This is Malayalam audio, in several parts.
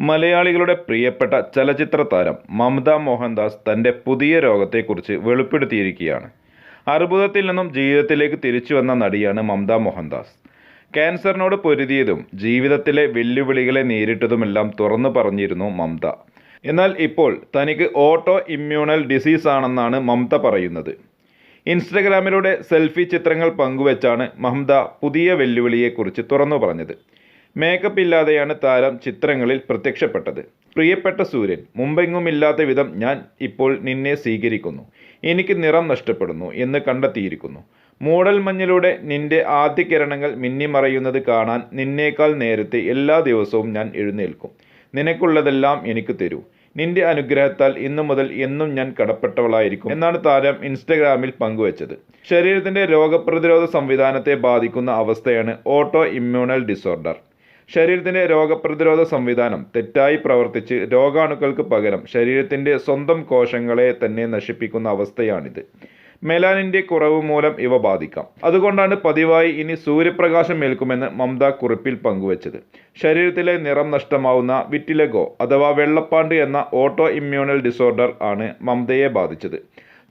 മലയാളികളുടെ പ്രിയപ്പെട്ട ചലച്ചിത്ര താരം മമത മോഹൻദാസ് തന്റെ പുതിയ രോഗത്തെക്കുറിച്ച് വെളിപ്പെടുത്തിയിരിക്കുകയാണ്. അർബുദത്തിൽ നിന്നും ജീവിതത്തിലേക്ക് തിരിച്ചു വന്ന നടിയാണ് മമത മോഹൻദാസ്. ക്യാൻസറിനോട് പൊരുതിയതും ജീവിതത്തിലെ വെല്ലുവിളികളെ നേരിട്ടതുമെല്ലാം തുറന്നു പറഞ്ഞിരുന്നു മമത. എന്നാൽ ഇപ്പോൾ തനിക്ക് ഓട്ടോ ഇമ്മ്യൂണൽ ഡിസീസ് ആണെന്നാണ് മമത പറയുന്നത്. ഇൻസ്റ്റഗ്രാമിലൂടെ സെൽഫി ചിത്രങ്ങൾ പങ്കുവച്ചാണ് മമത പുതിയ വെല്ലുവിളിയെക്കുറിച്ച് തുറന്നു പറഞ്ഞത്. മേക്കപ്പ് ഇല്ലാതെയാണ് താരം ചിത്രങ്ങളിൽ പ്രത്യക്ഷപ്പെട്ടത്. പ്രിയപ്പെട്ട സൂര്യൻ മുമ്പെങ്ങുമില്ലാത്ത വിധം ഞാൻ ഇപ്പോൾ നിന്നെ സ്വീകരിക്കുന്നു. എനിക്ക് നിറം നഷ്ടപ്പെടുന്നു എന്ന് കണ്ടെത്തിയിരിക്കുന്നു. മൂടൽ മഞ്ഞിലൂടെ നിന്റെ ആദ്യ കിരണങ്ങൾ മിന്നിമറയുന്നത് കാണാൻ നിന്നേക്കാൾ നേരത്തെ എല്ലാ ദിവസവും ഞാൻ എഴുന്നേൽക്കും. നിനക്കുള്ളതെല്ലാം എനിക്ക് തരൂ. നിന്റെ അനുഗ്രഹത്താൽ ഇന്നു മുതൽ എന്നും ഞാൻ കടപ്പെട്ടവളായിരിക്കും എന്നാണ് താരം ഇൻസ്റ്റഗ്രാമിൽ പങ്കുവച്ചത്. ശരീരത്തിന്റെ രോഗപ്രതിരോധ സംവിധാനത്തെ ബാധിക്കുന്ന അവസ്ഥയാണ് ഓട്ടോ ഇമ്മ്യൂണൽ ഡിസോർഡർ. ശരീരത്തിന്റെ രോഗപ്രതിരോധ സംവിധാനം തെറ്റായി പ്രവർത്തിച്ച് രോഗാണുക്കൾക്ക് പകരം ശരീരത്തിന്റെ സ്വന്തം കോശങ്ങളെ തന്നെ നശിപ്പിക്കുന്ന അവസ്ഥയാണിത്. മെലാനിന്റെ കുറവ് മൂലം ഇവ ബാധിക്കാം. അതുകൊണ്ടാണ് പതിവായി ഇനി സൂര്യപ്രകാശം ഏൽക്കുമെന്ന് മമത കുറിപ്പിൽ പങ്കുവച്ചത്. ശരീരത്തിലെ നിറം നഷ്ടമാവുന്ന വിറ്റിലഗോ അഥവാ വെള്ളപ്പാണ്ട് എന്ന ഓട്ടോ ഇമ്മ്യൂണൽ ഡിസോർഡർ ആണ് മമതയെ ബാധിച്ചത്.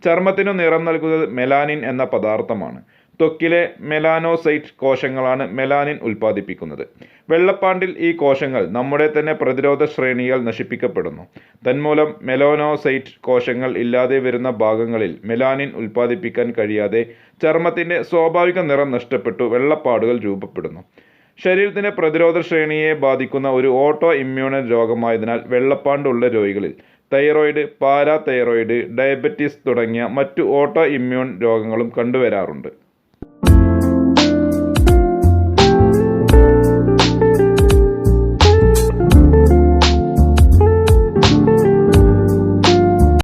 ചർമ്മത്തിനു നിറം നൽകുന്നത് മെലാനിൻ എന്ന പദാർത്ഥമാണ്. ത്വക്കിലെ മെലാനോസൈറ്റ് കോശങ്ങളാണ് മെലാനിൻ ഉൽപ്പാദിപ്പിക്കുന്നത്. വെള്ളപ്പാണ്ടിൽ ഈ കോശങ്ങൾ നമ്മുടെ തന്നെ പ്രതിരോധ ശ്രേണിയാൽ നശിപ്പിക്കപ്പെടുന്നു. തന്മൂലം മെലോനോസൈറ്റ് കോശങ്ങൾ ഇല്ലാതെ വരുന്ന ഭാഗങ്ങളിൽ മെലാനിൻ ഉൽപ്പാദിപ്പിക്കാൻ കഴിയാതെ ചർമ്മത്തിന്റെ സ്വാഭാവിക നിറം നഷ്ടപ്പെട്ടു വെള്ളപ്പാടുകൾ രൂപപ്പെടുന്നു. ശരീരത്തിന്റെ പ്രതിരോധ ശ്രേണിയെ ബാധിക്കുന്ന ഒരു ഓട്ടോ ഇമ്മ്യൂണൽ രോഗമായതിനാൽ വെള്ളപ്പാണ്ടുള്ള രോഗികളിൽ തൈറോയിഡ് പാരാ തൈറോയിഡ് ഡയബറ്റീസ് തുടങ്ങിയ മറ്റു ഓട്ടോ ഇമ്മ്യൂൺ രോഗങ്ങളും കണ്ടുവരാറുണ്ട്.